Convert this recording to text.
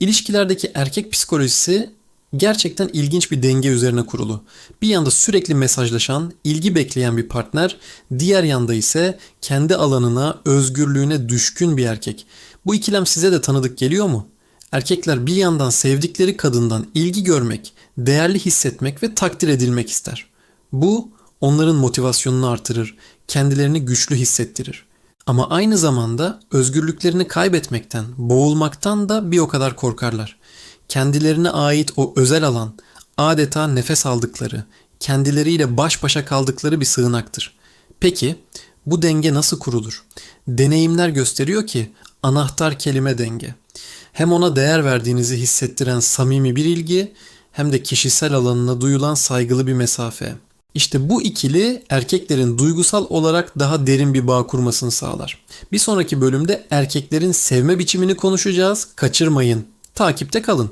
İlişkilerdeki erkek psikolojisi gerçekten ilginç bir denge üzerine kurulu. Bir yanda sürekli mesajlaşan, ilgi bekleyen bir partner, diğer yanda ise kendi alanına, özgürlüğüne düşkün bir erkek. Bu ikilem size de tanıdık geliyor mu? Erkekler bir yandan sevdikleri kadından ilgi görmek, değerli hissetmek ve takdir edilmek ister. Bu onların motivasyonunu artırır, kendilerini güçlü hissettirir. Ama aynı zamanda özgürlüklerini kaybetmekten, boğulmaktan da bir o kadar korkarlar. Kendilerine ait o özel alan adeta nefes aldıkları, kendileriyle baş başa kaldıkları bir sığınaktır. Peki bu denge nasıl kurulur? Deneyimler gösteriyor ki anahtar kelime denge. Hem ona değer verdiğinizi hissettiren samimi bir ilgi hem de kişisel alanına duyulan saygılı bir mesafe. İşte bu ikili erkeklerin duygusal olarak daha derin bir bağ kurmasını sağlar. Bir sonraki bölümde erkeklerin sevme biçimini konuşacağız. Kaçırmayın. Takipte kalın.